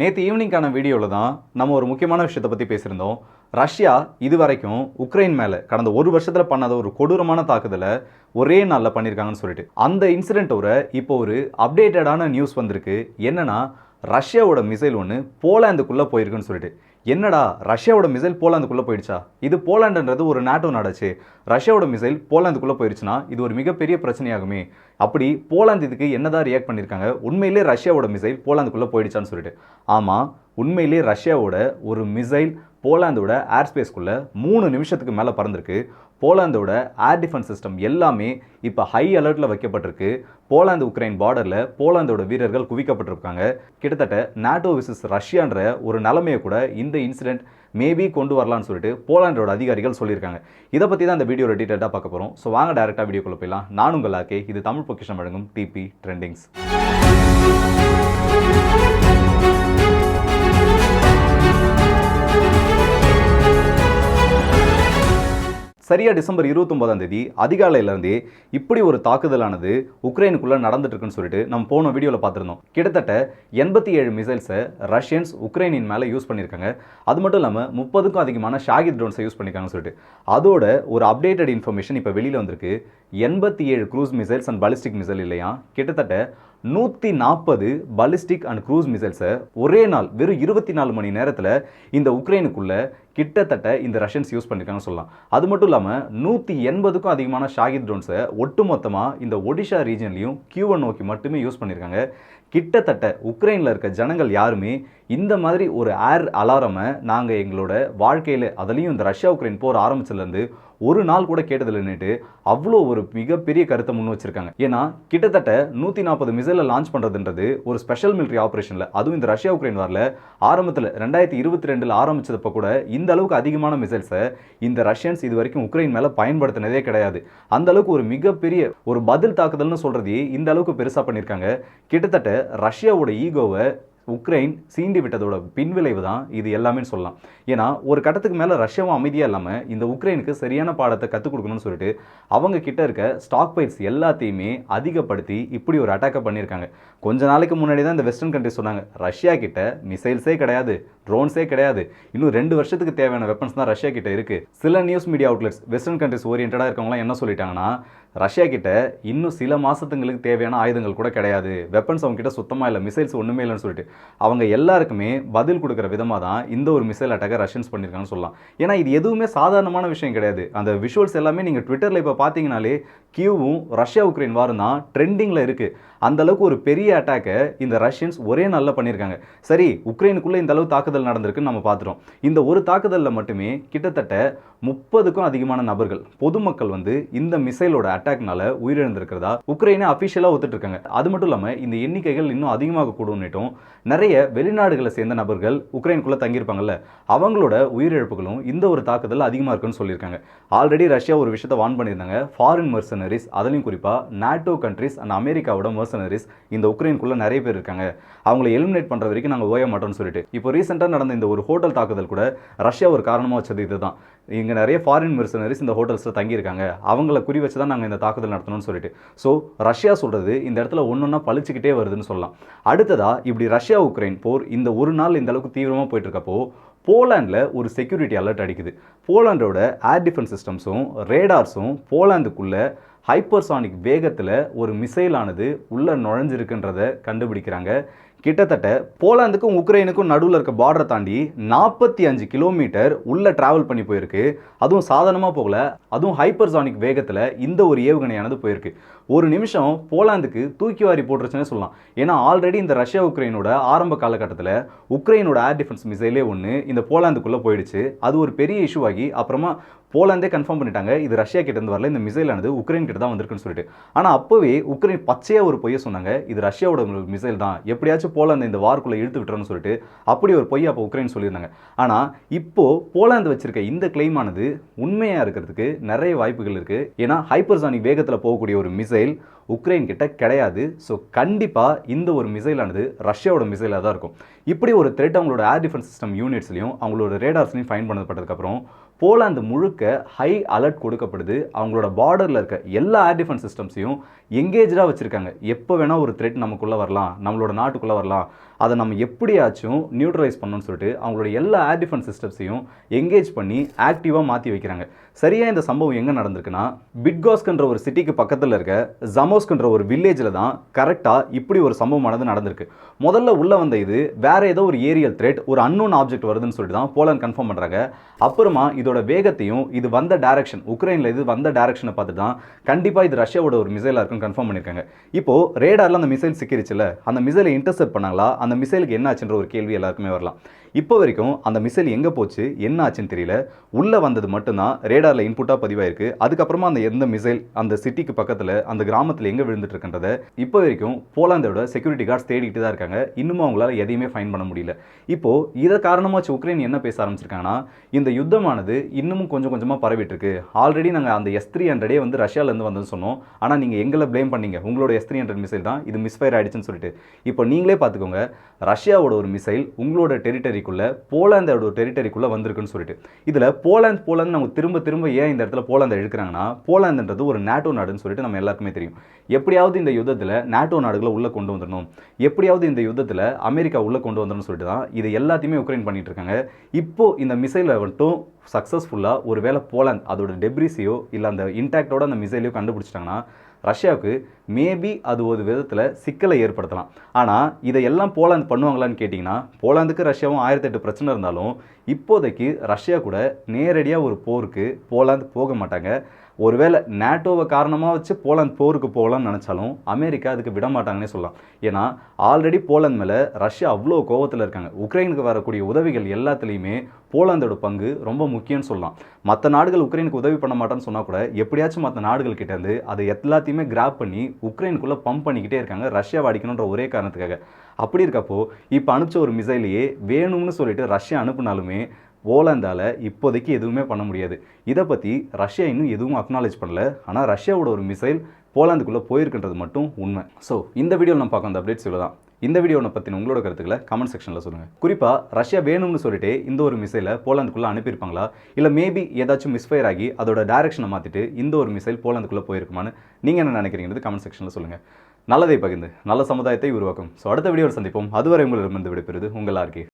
நேற்று ஈவினிங்கான வீடியோவில் தான் நம்ம ஒரு முக்கியமான விஷயத்தை பற்றி பேசியிருந்தோம். ரஷ்யா இது வரைக்கும் உக்ரைன் மேலே கடந்த ஒரு வருஷத்தில் பண்ணாத ஒரு கொடூரமான தாக்குதலை ஒரே நாளில் பண்ணியிருக்காங்கன்னு சொல்லிட்டு அந்த இன்சிடென்ட்டோட இப்போ ஒரு அப்டேட்டடான நியூஸ் வந்திருக்கு. என்னென்னா ரஷ்யாவோட மிசைல் ஒன்று போலாந்துக்குள்ளே போயிருக்குன்னு சொல்லிட்டு. என்னடா ரஷ்யாவோட மிசைல் போலாந்துக்குள்ளே போயிடுச்சா? இது போலாண்டுன்றது ஒரு நாட்டோ நாடாச்சு. ரஷ்யாவோட மிசைல் போலாந்துக்குள்ளே போயிடுச்சுன்னா இது ஒரு மிகப்பெரிய பிரச்சனையாகுமே. அப்படி போலாந்து இதுக்கு என்னதான் ரியாக்ட் பண்ணியிருக்காங்க? உண்மையிலே ரஷ்யாவோட மிசைல் போலாந்துக்குள்ளே போயிடுச்சான்னு சொல்லிட்டு. ஆமாம் உண்மையிலே ரஷ்யாவோட ஒரு மிசைல் போலாந்தோட ஏர் ஸ்பேஸ்க்குள்ளே மூணு நிமிஷத்துக்கு மேலே பறந்திருக்கு. போலாந்தோட ஏர் டிஃபென்ஸ் சிஸ்டம் எல்லாமே இப்போ ஹை அலர்ட்டில் வைக்கப்பட்டிருக்கு. போலாந்து உக்ரைன் பார்டரில் போலாந்தோட வீரர்கள் குவிக்கப்பட்டிருக்காங்க. கிட்டத்தட்ட நாட்டோ விசஸ் ரஷ்யான்ற ஒரு நிலைமையை கூட இந்த இன்சிடென்ட் மேபி கொண்டு வரலாம்னு சொல்லிட்டு போலாண்டோட அதிகாரிகள் சொல்லியிருக்காங்க. இதை பற்றி தான் இந்த வீடியோவில் டீட்டெயிலாக பார்க்க போகிறோம் ஸோ வாங்க டேரெக்டாக வீடியோக்குள்ள போயிடலாம். நான் உங்கள் ஆக்கே இது தமிழ் பொக்கிஷம் வழங்கும் டிபி ட்ரெண்டிங்ஸ் சரியாக டிசம்பர் இருபத்தொன்பதாம் தேதி அதிகாலையிலேருந்தே இப்படி ஒரு தாக்குதலானது உக்ரைனுக்குள்ளே நடந்துட்டு இருக்குன்னு சொல்லிட்டு நம்ம போன வீடியோவில் பார்த்துருந்தோம். கிட்டத்தட்ட எண்பத்தி ஏழு மிசைல்ஸை ரஷ்யன்ஸ் உக்ரைனின் மேலே யூஸ் பண்ணியிருக்காங்க. அது மட்டும் இல்லாமல் முப்பதுக்கும் அதிகமான ஷாகித் ட்ரோன்ஸை யூஸ் பண்ணியிருக்காங்கன்னு சொல்லிட்டு. அதோட ஒரு அப்டேட்டட் இன்ஃபர்மேஷன் இப்போ வெளியில் வந்திருக்கு. எண்பத்தி ஏழு cruise missiles and ballistic missile இல்லையா? கிட்டத்தட்ட நூற்றி நாற்பது பலிஸ்டிக் அண்ட் க்ரூஸ் மிசைல்ஸை ஒரே நாள் வெறும் இருபத்தி நாலு மணி நேரத்தில் இந்த உக்ரைனுக்குள்ளே கிட்டத்தட்ட இந்த ரஷ்யன்ஸ் யூஸ் பண்ணியிருக்காங்கன்னு சொல்லலாம். அது மட்டும் இல்லாமல் நூற்றி எண்பதுக்கும் அதிகமான ஷாகித் ட்ரோன்ஸை ஒட்டுமொத்தமாக இந்த ஒடிஷா ரீஜன்லையும் கியூவன் நோக்கி மட்டுமே யூஸ் பண்ணியிருக்காங்க கிட்டத்தட்ட உக்ரைனில் இருக்க ஜனங்கள் யாருமே இந்த மாதிரி ஒரு ஏர் அலாரமை நாங்கள் எங்களோட வாழ்க்கையில் அதுலேயும் இந்த ரஷ்யா உக்ரைன் போர் ஆரம்பிச்சதுலேருந்து ஒரு நாள் கூட கேட்டதில்லைன்னுட்டு அவ்வளோ ஒரு மிகப்பெரிய கருத்தை முன் வச்சிருக்காங்க. ஏன்னா கிட்டத்தட்ட நூற்றி நாற்பது மிசைலை லான்ச் பண்ணுறதுன்றது ஒரு ஸ்பெஷல் மிலிட்ரி ஆப்ரேஷனில் அதுவும் இந்த ரஷ்யா உக்ரைன் வாரில் ஆரம்பத்தில் ரெண்டாயிரத்தி இருபத்தி ரெண்டில் ஆரம்பித்ததப்போ கூட இந்த அளவுக்கு அதிகமான மிசைல்ஸை இந்த ரஷ்யன்ஸ் இது வரைக்கும் உக்ரைன் மேலே பயன்படுத்தினதே கிடையாது. அந்த அளவுக்கு ஒரு மிகப்பெரிய ஒரு பதில் தாக்குதல்னு சொல்கிறதையே இந்த அளவுக்கு பெருசாக பண்ணியிருக்காங்க கிட்டத்தட்ட ரஷ்யாவோட ஈகோவை உக்ரைன் சீண்டி விட்டதோட பின்விளைவு தான் இது எல்லாமே சொல்லலாம். ஏன்னா ஒரு கட்டத்துக்கு மேலே ரஷ்யாவும் அமைதியாக இல்லாமல் இந்த உக்ரைனுக்கு சரியான பாடத்தை கற்றுக் கொடுக்கணும்னு சொல்லிட்டு அவங்க கிட்ட இருக்க ஸ்டாக் பைட்ஸ் எல்லாத்தையுமே அதிகப்படுத்தி இப்படி ஒரு அட்டாக்கை பண்ணியிருக்காங்க. கொஞ்ச நாளைக்கு முன்னாடி தான் இந்த வெஸ்டர்ன் கண்ட்ரி சொன்னாங்க ரஷ்யா கிட்ட மிசைல்ஸே கிடையாது. ட்ரோன்ஸே கிடையாது. இன்னும் ரெண்டு வருஷத்துக்கு தேவையான வெப்பன்ஸ் தான் ரஷ்யா கிட்ட இருக்கு. சில news media outlets western countries ஓரியன்டாக இருக்கவங்களாம் என்ன சொல்லிட்டாங்கன்னா ரஷ்யா கிட்ட இன்னும் சில மாதத்துங்களுக்கு தேவையான ஆயுதங்கள் கூட கிடையாது. வெப்பன்ஸ் அவங்க கிட்ட சுத்தமாக இல்லை மிசைல்ஸ் ஒன்றுமே இல்லைன்னு சொல்லிட்டு. அவங்க எல்லாருக்குமே பதில் கொடுக்குற விதமாக தான் இந்த ஒரு மிசைல் அட்டாக்கை ரஷ்யன்ஸ் பண்ணியிருக்காங்கன்னு சொல்லலாம். ஏன்னா இது எதுவுமே சாதாரணமான விஷயம் கிடையாது. அந்த விஷுவல்ஸ் எல்லாமே நீங்கள் ட்விட்டரில் இப்போ பார்த்தீங்கனாலே கியூவும் ரஷ்யா உக்ரைன் வாரம் தான் ட்ரெண்டிங்கில் இருக்குது அந்த அளவுக்கு ஒரு பெரிய அட்டாக்கை இந்த ரஷ்யன்ஸ் ஒரே நாளில் பண்ணியிருக்காங்க. சரி உக்ரைனுக்குள்ளே இந்த அளவு தாக்குதல் நடந்திருக்குன்னு நம்ம பார்த்துட்டோம். இந்த ஒரு தாக்குதலில் மட்டுமே கிட்டத்தட்ட முப்பதுக்கும் அதிகமான நபர்கள் பொதுமக்கள் வந்து இந்த மிசைலோட அட்டாக்னால உயிரிழந்திருக்கிறதா உக்ரைனை அஃபிஷியலாக ஒத்துட்டு இருக்காங்க அது மட்டும் இல்லாமல் இந்த எண்ணிக்கைகள் இன்னும் அதிகமாக கூடும்னுட்டும் நிறைய வெளிநாடுகளை சேர்ந்த நபர்கள் உக்ரைனுக்குள்ளே தங்கியிருப்பாங்கல்ல அவங்களோட உயிரிழப்புகளும் இந்த ஒரு தாக்குதல் அதிகமாக இருக்குன்னு சொல்லியிருக்காங்க. ஆல்ரெடி ரஷ்யா ஒரு விஷயத்தை வான் பண்ணியிருந்தாங்க. ஃபாரின் மர்சனரிஸ் அதுலேயும் குறிப்பாக நாட்டோ கண்ட்ரிஸ் அண்ட் அமெரிக்காவோட மர்சனரிஸ் இந்த உக்ரைனுக்குள்ளே நிறைய பேர் இருக்காங்க. அவங்கள எலிமினேட் பண்ணுற வரைக்கும் நாங்கள் ஓய மாட்டோம்னு சொல்லிட்டு. இப்போ ரீசெண்டாக நடந்த இந்த ஒரு ஹோட்டல் தாக்குதல் கூட ரஷ்யா ஒரு காரணமாக வச்சது இதுதான். இங்கே நிறைய ஃபாரின் மெர்சனரிஸ் இந்த ஹோட்டல்ஸில் தங்கியிருக்காங்க. அவங்கள குறி வச்சு தான் நாங்கள் இந்த தாக்குதல் நடத்தணும்னு சொல்லிட்டு. ஸோ ரஷ்யா சொல்கிறது இந்த இடத்துல ஒன்று ஒன்றா பழிச்சுக்கிட்டே வருதுன்னு சொல்லலாம். அடுத்ததாக இப்படி ரஷ்யா உக்ரைன் போர் இந்த ஒரு நாள் இந்த அளவுக்கு தீவிரமாக போயிட்டு இருக்கப்போ போலாண்டில் ஒரு செக்யூரிட்டி அலர்ட் அடிக்குது. போலாண்டோட ஏர் டிஃபென்ஸ் சிஸ்டம்ஸும் ரேடார்ஸும் போலாந்துக்குள்ளே ஹைப்பர்சானிக் வேகத்தில் ஒரு மிசைலானது உள்ளே நுழைஞ்சிருக்குன்றதை கண்டுபிடிக்கிறாங்க. கிட்டத்தட்ட போலாந்துக்கும் உக்ரைனுக்கும் நடுவில் இருக்க பார்டரை தாண்டி நாற்பத்தி அஞ்சு கிலோமீட்டர் உள்ள டிராவல் பண்ணி போயிருக்கு. அதுவும் சாதாரணமாக போகல. அதுவும் ஹைப்பர்சானிக் வேகத்தில் இந்த ஒரு ஏவுகணையானது போயிருக்கு. ஒரு நிமிஷம் போலாந்துக்கு தூக்கி வாரி போட்டுருச்சுன்னு சொல்லலாம். ஏன்னா ஆல்ரெடி இந்த ரஷ்யா உக்ரைனோட ஆரம்ப காலகட்டத்தில் உக்ரைனோட ஏர் டிஃபென்ஸ் மிசைலே ஒன்று இந்த போலாந்துக்குள்ளே போயிடுச்சு. அது ஒரு பெரிய இஷ்யூ ஆகி அப்புறமா போலாந்தே கன்ஃபார்ம் பண்ணிட்டாங்க இது ரஷ்யா கிட்ட இருந்து வரல இந்த மிசைலானது உக்ரைன் கிட்ட தான் வந்திருக்குன்னு சொல்லிட்டு. ஆனால் அப்போவே உக்ரைன் பச்சையாக ஒரு பொய்யை சொன்னாங்க இது ரஷ்யாவோட மிசைல் தான் எப்படியாச்சும் போலாந்து இந்த வார்க்குள்ளே இழுத்து விட்டுறோம்னு சொல்லிட்டு அப்படி ஒரு பொய்யை அப்போ உக்ரைன் சொல்லியிருந்தாங்க. ஆனால் இப்போது போலாந்து வச்சிருக்க இந்த கிளைமானது உண்மையாக இருக்கிறதுக்கு நிறைய வாய்ப்புகள் இருக்குது ஏன்னா ஹைப்பர்சானிக் வேகத்தில் போகக்கூடிய ஒரு மிசைல் உக்ரைன் கிட்ட கிடையாது. ஸோ கண்டிப்பாக இந்த ஒரு மிசைலானது ரஷ்யாவோட மிசைலாக தான் இருக்கும். இப்படி ஒரு த்ரெட் அவங்களோட ஏர் டிஃபென்ஸ் சிஸ்டம் யூனிட்ஸ்லையும் அவங்களோட ரேடார்ஸ்லையும் ஃபைன் பண்ணப்பட்டதுக்கப்புறம் போலாந்து முழுக்க ஹை அலர்ட் கொடுக்கப்படுது. அவங்களோட பார்டரில் இருக்க எல்லா ஏர் டிஃபென்ஸ் சிஸ்டம்ஸையும் எங்கேஜாக வச்சுருக்காங்க. எப்போ வேணால் ஒரு த்ரெட் நமக்குள்ளே வரலாம் நம்மளோட நாட்டுக்குள்ளே வரலாம். அதை நம்ம எப்படியாச்சும் நியூட்ரலைஸ் பண்ணணும்னு சொல்லிட்டு அவங்களோட எல்லா ஏர் டிஃபென்ஸ் சிஸ்டம்ஸையும் எங்கேஜ் பண்ணி ஆக்டிவாக மாற்றி வைக்கிறாங்க. சரியாக இந்த சம்பவம் எங்கே நடந்திருக்குன்னா பிட்காஸ்கன்ற ஒரு சிட்டிக்கு பக்கத்தில் இருக்க ஜமோஸ்க்குன்ற ஒரு வில்லேஜில் தான் கரெக்டாக இப்படி ஒரு சம்பவமானது நடந்திருக்கு. முதல்ல உள்ளே வந்த இது வேறு ஏதோ ஒரு ஏரியல் த்ரெட் ஒரு அன்னோன் ஆப்ஜெக்ட் வருதுன்னு சொல்லிட்டு தான் போலன் கன்ஃபார்ம் பண்ணுறாங்க அப்புறமா இதோட வேகத்தையும் இது வந்த டைரக்ஷன் உக்ரைனில் இது வந்த டைரக்ஷனை பார்த்து தான் கண்டிப்பாக இது ரஷ்யாவோட ஒரு மிசைலாக இருக்குன்னு கன்ஃபார்ம் பண்ணியிருக்காங்க. இப்போ ரேடாரில் அந்த மிசைல் சிக்கிருச்சுல அந்த மிசைலை இன்டர்செப்ட் பண்ணாங்களா? அந்த மிசைலுக்கு என்ன ஆச்சுன்ற ஒரு கேள்வி எல்லாருக்குமே வரலாம். இப்போ வரைக்கும் அந்த மிசைல் எங்கே போச்சு என்ன ஆச்சுன்னு தெரியல. உள்ளே வந்தது மட்டும்தான் ரேடாரில் இன்புட்டாக பதிவாயிருக்கு. அதுக்கப்புறமா அந்த எந்த மிசைல் அந்த சிட்டிக்கு பக்கத்தில் அந்த கிராமத்தில் எங்கே விழுந்துட்டு இப்போ வரைக்கும் போலாந்தோட செக்யூரிட்டி கார்ட்ஸ் தேடிக்கிட்டு தான் இருக்காங்க. இன்னுமும் அவங்களால எதையுமே ஃபைன் பண்ண முடியல. இப்போ இதை காரணமாக உக்ரைன் என்ன பேச ஆரம்பிச்சிருக்காங்கன்னா இந்த யுத்தமானது இன்னமும் கொஞ்சம் கொஞ்சமாக பரவிட்டு இருக்கு ஆல்ரெடி நாங்கள் அந்த எஸ் த்ரீ ஹண்ட்ரடே வந்து ரஷ்யாவிலேருந்து வந்ததுன்னு சொன்னோம். ஆனால் நீங்கள் எங்களை ப்ளேம் பண்ணீங்க. உங்களோட எஸ் த்ரீ ஹண்ட்ரட் மிசைல் தான். இது மிஸ்ஃபயர் ஆயிடுச்சுன்னு சொல்லிட்டு. இப்போ நீங்களே பார்த்துக்கோங்க ரஷ்யாவோட ஒரு மிசைல் உங்களோட டெரிட்டரி டெரிட்டரிக்குள்ளே போலாந்தோட ஒரு டெரிட்டரிக்குள்ள வந்திருக்குன்னு சொல்லிட்டு. இதில் போலாந்து போலாந்து நம்ம திரும்ப திரும்ப ஏன் இந்த இடத்துல போலாந்தை எழுக்கிறாங்கன்னா போலாந்துன்றது ஒரு நாட்டோ நாடுன்னு சொல்லிட்டு நம்ம எல்லாருக்குமே தெரியும். எப்படியாவது இந்த யுத்தத்தில் நாட்டோ நாடுகளை உள்ளே கொண்டு வந்துடணும். எப்படியாவது இந்த யுத்தத்தில் அமெரிக்கா உள்ளே கொண்டு வந்துடணும்னு சொல்லிட்டு தான் இது எல்லாத்தையுமே உக்ரைன் பண்ணிட்டு இருக்காங்க. இப்போது இந்த மிசைலை மட்டும் சக்ஸஸ்ஃபுல்லாக ஒரு வேளை போலாந்து அதோட டெப்ரிஸையோ இல்லை அந்த இன்டாக்டோட அந்த மிசைலையோ கண்டுபிடிச்சிட்டாங்கன்னா ரஷ்யாவுக்கு மேபி அது ஒரு விதத்தில் சிக்கலை ஏற்படுத்தலாம். ஆனால் இதையெல்லாம் போலாந்து பண்ணுவாங்களான்னு கேட்டிங்கன்னா போலாந்துக்கு ரஷ்யாவும் ஆயிரத்தி எட்டு பிரச்சனை இருந்தாலும் இப்போதைக்கு ரஷ்யா கூட நேரடியாக ஒரு போருக்கு போலாந்து போக மாட்டாங்க. ஒருவேளை நேட்டோவை காரணமாக வச்சு போலாந்து போருக்கு போகலான்னு நினச்சாலும் அமெரிக்கா அதுக்கு விட மாட்டாங்கன்னே சொல்லலாம். ஏன்னா ஆல்ரெடி போலாந்து மேலே ரஷ்யா அவ்வளோ கோவத்தில் இருக்காங்க. உக்ரைனுக்கு வரக்கூடிய உதவிகள் எல்லாத்துலேயுமே போலாந்தோட பங்கு ரொம்ப முக்கியம்னு சொல்லலாம். மற்ற நாடுகள் உக்ரைனுக்கு உதவி பண்ண மாட்டேன்னு சொன்னால் கூட எப்படியாச்சும் மற்ற நாடுகள் கிட்டேருந்து அதை எல்லாத்தையுமே கிராப் பண்ணி உக்ரைனுக்குள்ளே பம்ப் பண்ணிக்கிட்டே இருக்காங்க. ரஷ்யாவை அடிக்கணுன்ற ஒரே காரணத்துக்காக. அப்படி இருக்கப்போ இப்போ அனுப்பிச்ச ஒரு மிசைலையே வேணும்னு சொல்லிட்டு ரஷ்யா அனுப்புனாலுமே போலந்தால் இப்போதைக்கு எதுவுமே பண்ண முடியாது. இதை பற்றி ரஷ்யா இன்னும் எதுவும் அக்னாலேஜ் பண்ணல. ஆனால் ரஷ்யாவோட ஒரு மிசைல் போலாந்துக்குள்ளே போயிருக்குன்றது மட்டும் உண்மை. ஸோ இந்த வீடியோவில் நம்ம பார்க்க அந்த அப்டேட்ஸ் இவ்வளோ தான் இந்த வீடியோவை பற்றின உங்களோட கருத்துக்களை கமெண்ட் செக்ஷனில் சொல்லுங்கள் குறிப்பாக ரஷ்யா வேணும்னு சொல்லிட்டு இந்த ஒரு மிசைலை போலாந்துக்குள்ளே அனுப்பியிருப்பாங்களா? இல்லை மேபி ஏதாச்சும் மிஸ்ஃபயர் ஆகி அதோட டைரக்ஷனை மாற்றிட்டு இந்த ஒரு மிசைல் போலாந்துக்குள்ளே போயிருக்குமான்னு நீங்கள் என்ன நினைக்கிறீங்கிறது கமெண்ட் செக்ஷனில் சொல்லுங்கள் நல்லதை பகிர்ந்து நல்ல சமுதாயத்தை உருவாக்கும். ஸோ அடுத்த வீடியோவில் சந்திப்போம். அதுவரை உங்களிடமிருந்து விடைபெறுது உங்கள் ஆர்கே